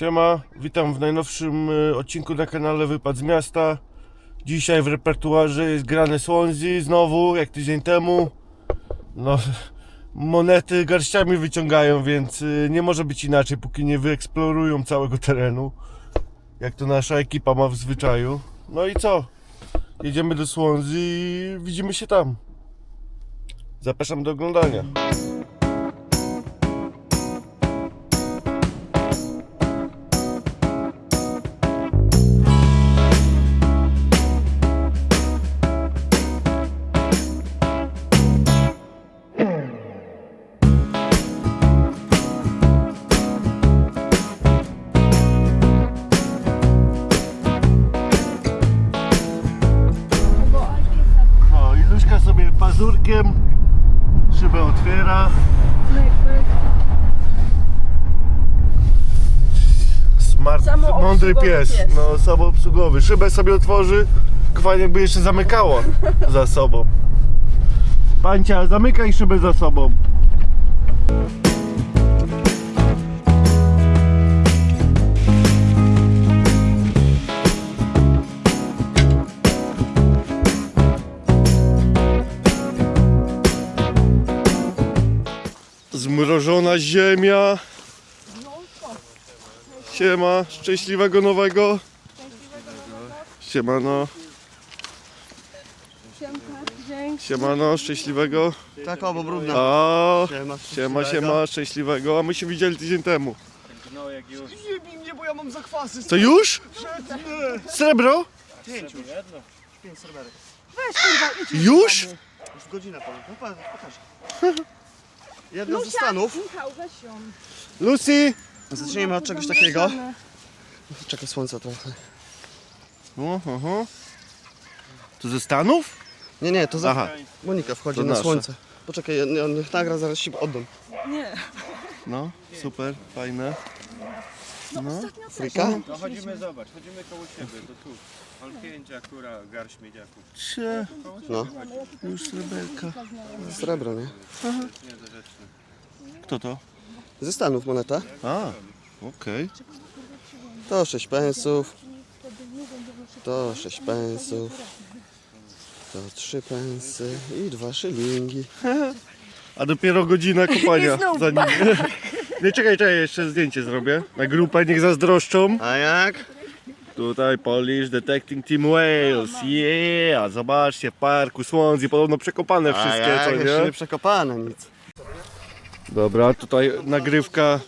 Siema, witam w najnowszym y, odcinku na kanale Wypad z Miasta. Dzisiaj w repertuarze jest grane Swansea znowu, jak tydzień temu. No, monety garściami wyciągają, więc y, nie może być inaczej, póki nie wyeksplorują całego terenu. Jak to nasza ekipa ma w zwyczaju. No i co? Jedziemy do Swansea i widzimy się tam. Zapraszam do oglądania. Mądry pies. No, samoobsługowy. Szybę sobie otworzy, fajnie jakby jeszcze zamykało za sobą. Pancia, zamykaj szybę za sobą. Zmrożona ziemia. Siema, szczęśliwego nowego. Siemano, siemano, szczęśliwego. Tak, albo brudna. O, Siema, siema, szczęśliwego. A my się widzieli tydzień temu. Nie bij mnie, bo ja mam zakwasy. To już? Srebro? Pięć już. Pięć serwerek. Już? Już godzinę powiem. No patrz, pokaż. Jedna ze Stanów. Weź. Lucy? Zacznijmy od czegoś takiego. Czekaj, słońca trochę. Oho. To ze Stanów? Nie, nie, to za... Aha. Monika wchodzi To na nasze. słońce. Poczekaj, ja- ja- niech nagra, zaraz się oddam. Nie. No, super, fajne. No. Frika? No chodzimy, zobacz, chodzimy koło siebie, to tu. On pięć, akura, garść miedziaków. Cie, No, już sreberka. srebro, nie? Kto to? Ze Stanów moneta. A, okej. To 6 pensów. To 6 pensów. To 3 pensy i 2 szylingi. A dopiero godzina kopania. Zanim... Nie czekaj, czekaj, jeszcze zdjęcie zrobię. Na grupę niech zazdroszczą. A jak? Tutaj Polish Detecting Team Wales. Yeah! Zobaczcie, w parku Swansea podobno przekopane A wszystkie, jak? co Jeszcze nie nie? przekopane nic. Dobra, tutaj nagrywka.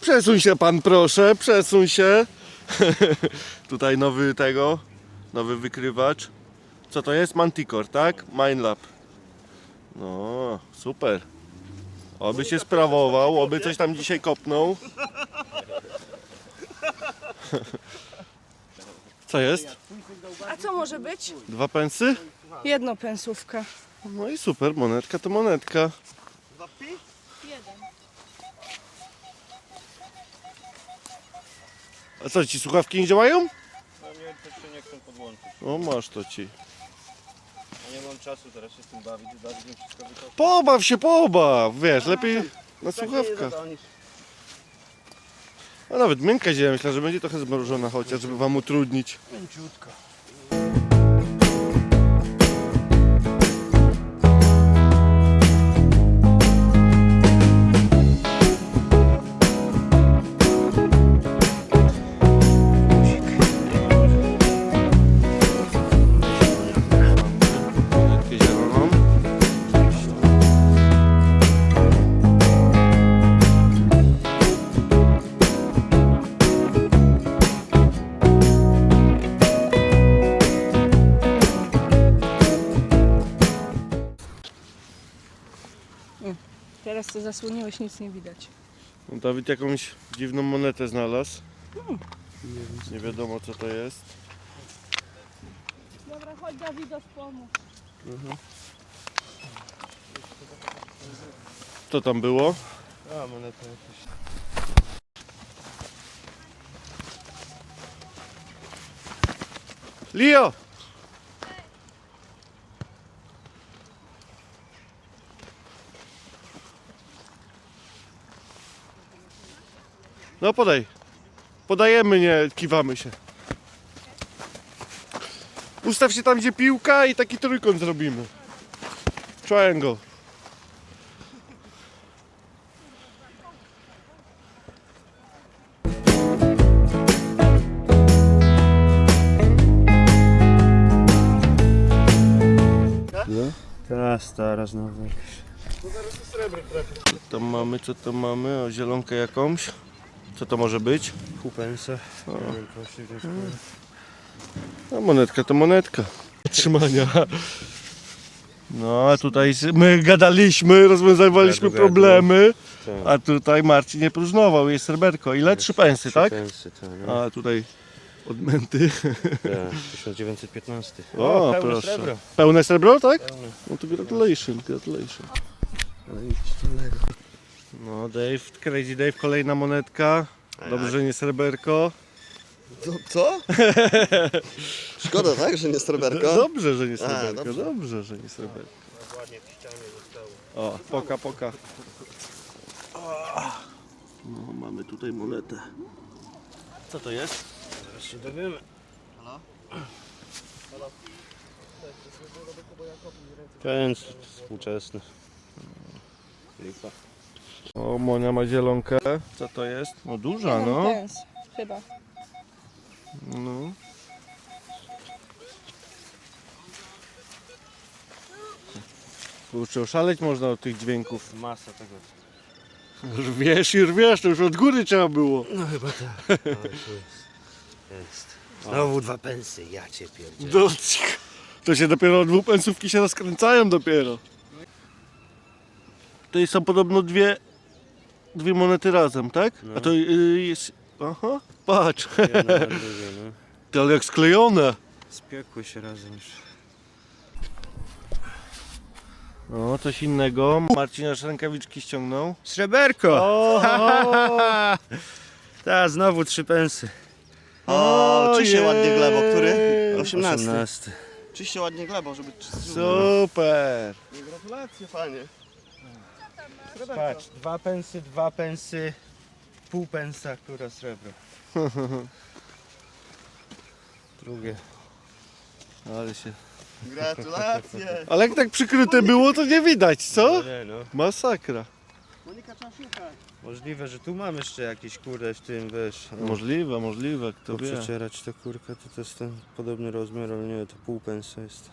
Przesuń się pan proszę, przesuń się. tutaj nowy tego, nowy wykrywacz. Co to jest? Manticore, tak? Minelab. No, super. Oby się sprawował, oby coś tam dzisiaj kopnął. Co jest? A co może być? Dwa pensy? Jedno pensówka. No i super, monetka to monetka. A co, ci słuchawki nie działają? No nie, też się nie chcą podłączyć. O, masz to ci. Ja nie mam czasu teraz się z tym bawić, bawić mi wszystko wykopić. Pobaw się, pobaw, wiesz, lepiej na słuchawkach. A nawet miękka ziemia, myślę, że będzie trochę zmrożona chociaż, żeby wam utrudnić. Teraz to zasłoniłeś, nic nie widać. No, Dawid jakąś dziwną monetę znalazł. Nie wiadomo co to jest. Dobra, chodź Dawidow, pomóż. Co tam było? A, moneta jakaś. Leo! No podaj. Podajemy, nie kiwamy się. Ustaw się tam, gdzie piłka i taki trójkąt zrobimy. Triangle. Ta stara znowu. Co tam mamy, co tam mamy? O, zielonkę jakąś. Co to może być? Kupensa. No, monetka to monetka. Trzymania. No, a tutaj z- my gadaliśmy, rozwiązywaliśmy Gadu, gadu. problemy, Tak. a tutaj Marcin nie próżnował, jest sreberko. Ile? Trzy pensy, tak? Pensy, tak. No. A tutaj odmęty. Tak, 1915. O, pełne proszę. srebro. Pełne srebro, tak? Pełne. No to gratulation, gratulation. No Dave, Crazy Dave, kolejna monetka. Dobrze, że nie sreberko. Co? co? Szkoda, tak, że nie sreberko? Dobrze, że nie sreberko. dobrze. dobrze. że nie sreberko. O, poka, poka. No, mamy tutaj monetę. Co to jest? Teraz się dowiemy. Pens współczesny. Lipa. O, Monia ma zielonkę. Co to jest? No duża, Jeden no. pens, chyba. no. Kurczę, oszaleć można od tych dźwięków. Masa tego. Rwiesz i rwiesz, to już od góry trzeba było. No chyba tak. O, tu jest. Jest. Znowu dwa pensy, ja cię pierdzielę. To, to się dopiero dwupensówki się rozkręcają dopiero. To są podobno dwie, dwie monety razem, tak? No. A to y, jest... Aha, patrz. Jedno na drugie, no. To ale jak sklejone. Spiekły się razem już. No, coś innego. Marcin aż rękawiczki ściągnął. Sreberko! O, Ta, znowu trzy pensy. O, czy się ładnie glebo, który? Ojej. 18. 18. Czy się ładnie glebo, żeby... Super. Gratulacje, panie. Patrz, dwa pensy, dwa pensy, pół pensa, która srebro. Drugie. Ale się... Gratulacje. Ale jak tak przykryte było, to nie widać, co? Nie, no. Masakra. Monika trzeba szukać. Możliwe, że tu mam jeszcze jakieś kurde w tym, wiesz. no, Możliwe, możliwe, kto wie. Przecierać tę kurkę, to to jest ten podobny rozmiar, ale nie, to pół pensa jest.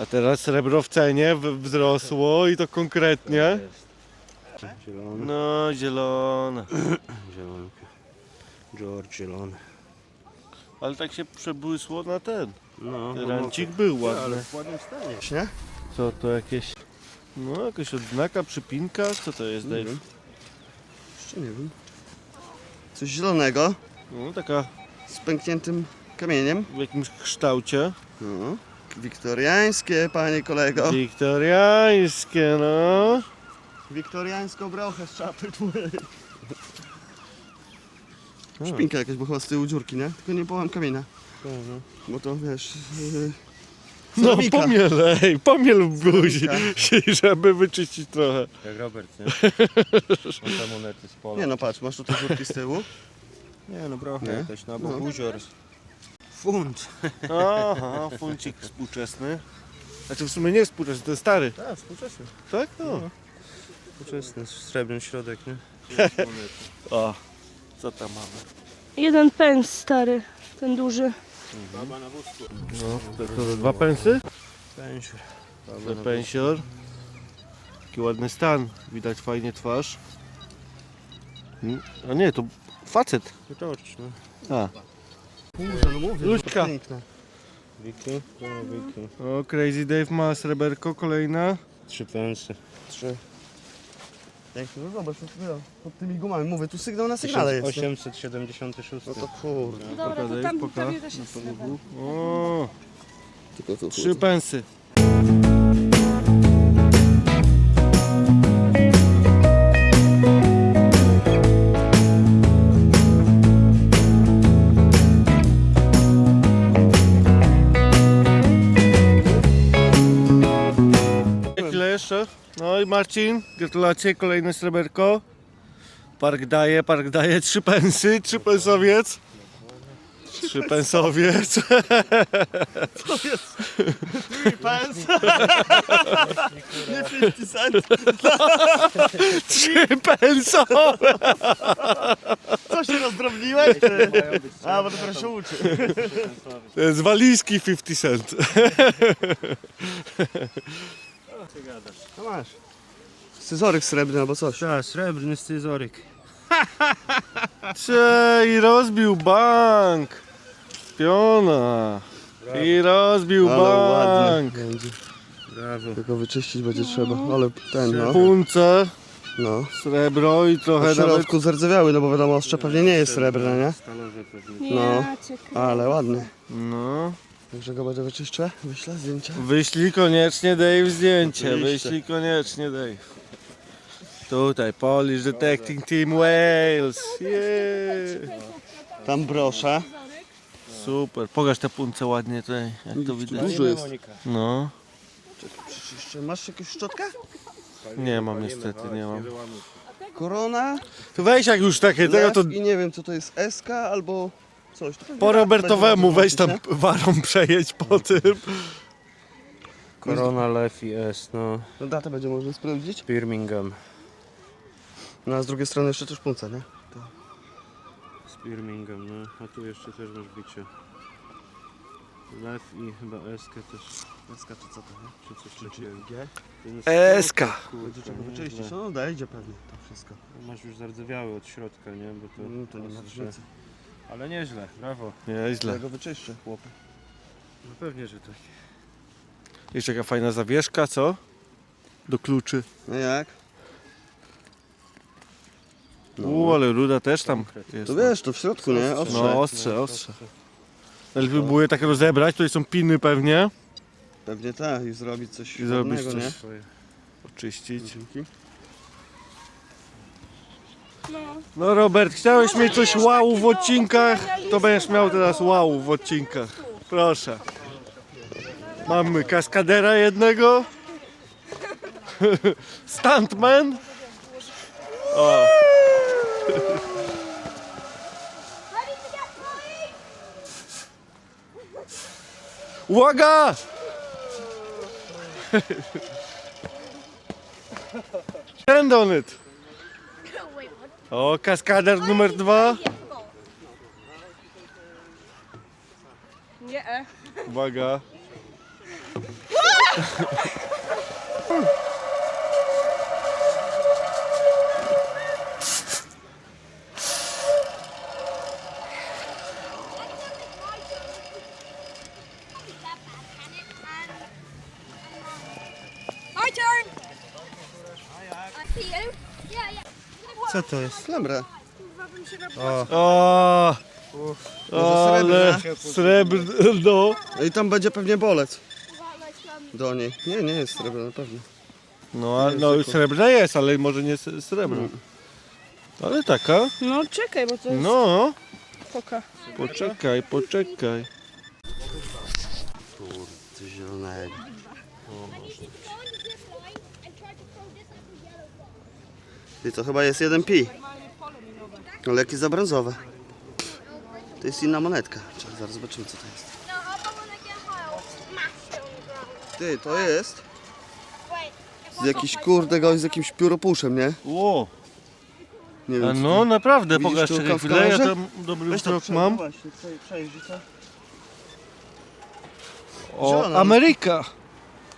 A teraz srebro w cenie w- wzrosło i to konkretnie. Zielony, No, zielone. zielonka. George zielony. Ale tak się przebłysło na ten. No, Rancik był no, ale ładny. w ładnym stanie. Nie? Co to jakieś... No, jakaś odznaka, przypinka? Co to jest, Dave? Jeszcze nie wiem. Coś zielonego No, taka z pękniętym kamieniem. w jakimś kształcie. No. Wiktoriańskie, panie kolego. Wiktoriańskie, no. Wiktoriańską brochę z czapy twojej. Szpinka jakaś, bo chyba z tyłu dziurki, nie? Tylko nie połam kamienia. Mhm. Bo to wiesz... Yy, No, ceramika. pomielej, pomiel w buzi, żeby wyczyścić trochę. Jak Robert, nie? On te monety z pola. Nie no patrz, masz tutaj dziurki z tyłu. Nie no, brocha Nie? jakaś na bok, No. buzior. Funt. Aha, funcik współczesny. Znaczy w sumie nie współczesny, to jest stary. Tak, współczesny. Tak? No. Współczesny, srebrny środek, nie? O, co tam mamy? Jeden pens stary, ten duży. Baba na wózku. No, to, to dwa pensy? Pensiur. To pensior. Taki ładny stan, widać fajnie twarz. Mm, A nie, to facet. George, no. A, Kurde, no mówię, Luźka. to piękne. Wiki? No, Wiki. o Crazy Dave ma sreberko, kolejna. Trzy pensy. Trzy. Piękne, no zobacz, no, no, pod tymi gumami, mówię, tu sygnał na sygnale jest. nie? 1876. No to kurde. Dobra, to Pokazaj, tam poka. pewnie też jest srebro. O, Tylko tu, trzy pensy. Marcin, gratulacje, kolejne sreberko. Park daje, park daje trzy pensy, trzy pensowiec. Trzy pensowiec. Pens. Nie 50 cent. Trzy pensowe. Co się rozdrobniłeś? A, bo dopiero się uczy. Z walizki 50 cent. No masz. Scyzoryk srebrny albo coś. Tak, srebrny scyzoryk. Cze, i rozbił bank. Piona. I rozbił bank. będzie. Brawo. Tylko wyczyścić będzie trzeba. Ale ten no. Punce, No. srebro i W trochę nawet... środku zardzewiały, no bo wiadomo, ostrze pewnie nie jest srebrne, nie? Stalowy pewnie. Nie, No. ciekawe. Ale ładnie. No. Także go będę wyczyszczę, wyślę zdjęcia. Wyślij koniecznie Dave zdjęcie. Oczywiście. Wyślij koniecznie Dave. Tutaj Polish Detecting Team Wales. Yeah. Tam broszę. Super. Pokaż te punce ładnie tutaj, jak to widać. Dużo jest. No. Przyczyszczę. Masz jakąś szczotkę? Nie mam niestety, nie mam. Korona. To weź jak już takie, tego lew to I nie wiem co to jest SK albo coś. To pewnie po tak Robertowemu będzie weź tam warą przejedź po tym. Korona Lew i S, no. nie? No datę będzie można sprawdzić. Birmingham. No a z drugiej strony jeszcze też punca, nie? Z Birmingham, no. A tu jeszcze też masz bicie. Lew i chyba SK też. SK czy co to, nie? Czy coś takiego. G? SK. Nie? wyczyścić. Źle. No dajdzie pewnie to wszystko. Masz już zardzewiały od środka, nie? Bo to, No to nie ma różnicy. Ale nieźle, brawo. Nieźle. Ja go wyczyszczę, chłopie. No pewnie, że tak. Jeszcze jaka fajna zawieszka, co? Do kluczy. No jak? U, ale ruda też tam jest. To wiesz, to w środku, nie? Ostrze. No, ostrze, ostrze. Lepiej było je tak rozebrać, tutaj są piny pewnie. Pewnie tak i zrobić coś I zrobić ładnego, coś. nie? Swoje. Oczyścić. No. No Robert, chciałeś mieć coś wow w odcinkach, to będziesz miał teraz wow w odcinkach. Proszę. Mamy kaskadera jednego. Stuntman. O. Uwaga! Stand on it. O, kaskader numer dwa. Nie. Uwaga. My turn. See you? Yeah, yeah. Co to jest? Klemrę. O, Może ale srebrno. No i tam będzie pewnie bolec. Do niej. Nie, nie jest srebrne na pewno. No, a- no srebrna jest, ale może nie s- srebrna. Ale taka. No czekaj, bo to jest No, poczekaj, poczekaj. Coś zielonego. Ty to chyba jest jeden pi. Ale jakie za brązowe. To jest inna monetka. Czekaj, zaraz zobaczymy co to jest. No. Ty, to jest z jakiś kurde gość z jakimś pióropuszem, nie? Ło, Nie a wiem. no naprawdę, Widzisz pokaż tu czekaj chwilę, ja kamerze? tam dobry wzrok mam. no? O, Zielona. Ameryka!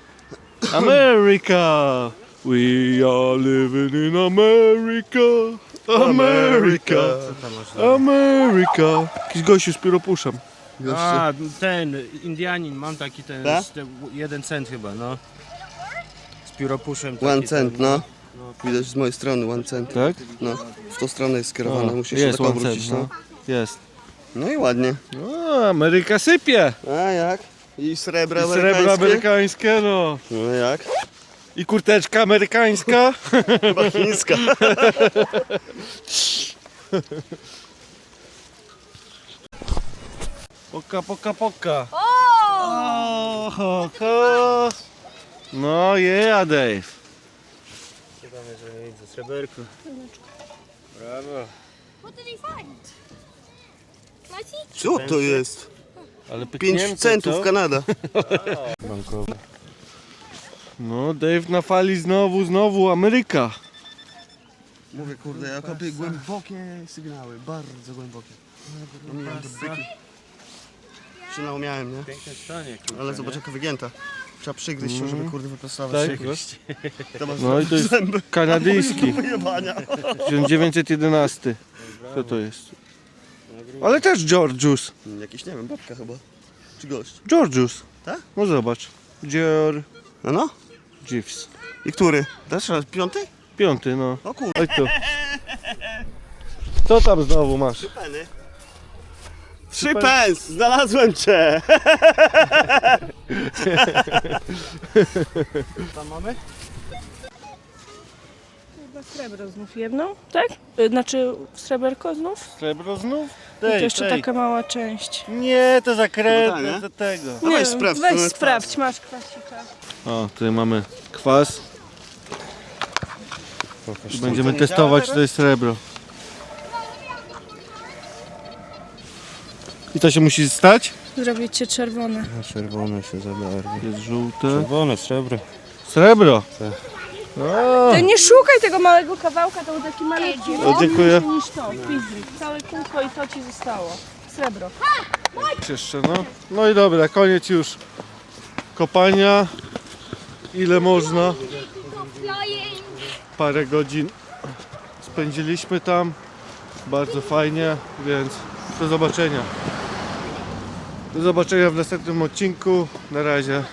Ameryka! We are living in America! America! America! Jakiś gościu z pióropuszem. Gościu. A, ten Indianin, mam taki ten, Tak? z te, jeden cent chyba, no. Z pióropuszem. taki One ten, cent, no. Widać z mojej strony one cent. Tak? No, w tą stronę jest skierowane, O, musisz się tak one obrócić, cent, no. no. Jest. No i ładnie. O, Ameryka sypie! A jak? I srebra I srebro amerykańskie? amerykańskie, no. No jak? I kurteczka amerykańska. Chyba chińska. Poka, poka, poka. O, ho, ho. No yeah, Dave. Ciekawe, że nie widzę sreberko. Brawo. What did he find? Can I see? Co to jest? Ale 5 centów Kanada. Bankowe. No, Dave na fali znowu, znowu Ameryka. Mówię kurde, ja kopię głębokie sygnały, bardzo głębokie. Omijam te byki. Przynał miałem, nie? Piękne stanie, Ale zobacz jaka wygięta. Trzeba przygryźć się, żeby kurde wyprostować. Tak? To masz No i to jest zęby kanadyjski, wyjebania. 1911. Co to jest? Ale też Georgius. Jakiś, nie wiem, babka chyba. Czy gość. Georgius. Tak? No zobacz. Georgius. No no. I który? Też raz piąty? Piąty, no. O kurde. Oj tu. Co tam znowu masz? Peny. Trzy pens! Znalazłem cię! Tam mamy? Chyba srebro znów jedną, tak? Y, Znaczy sreberko znów? Srebro znów? I to jeszcze taka mała część. Nie, to Chyba zakrętne tak, do tego. No weź sprawdź, to Weź jest sprawdź, masz kwasika. O, tutaj mamy kwas. I będziemy testować, czy to jest srebro. I to się musi stać? Zrobić cię czerwone. Czerwone się zabarwi. Jest żółte. Czerwone, srebro. Srebro! O, Ty nie szukaj tego małego kawałka, to był taki malutki. O, dziękuję. Niż to. Całe kółko i to ci zostało. Srebro. jeszcze no. No i dobra, koniec już kopania. Ile można? Parę godzin spędziliśmy tam. Bardzo fajnie, więc do zobaczenia. Do zobaczenia w następnym odcinku. Na razie.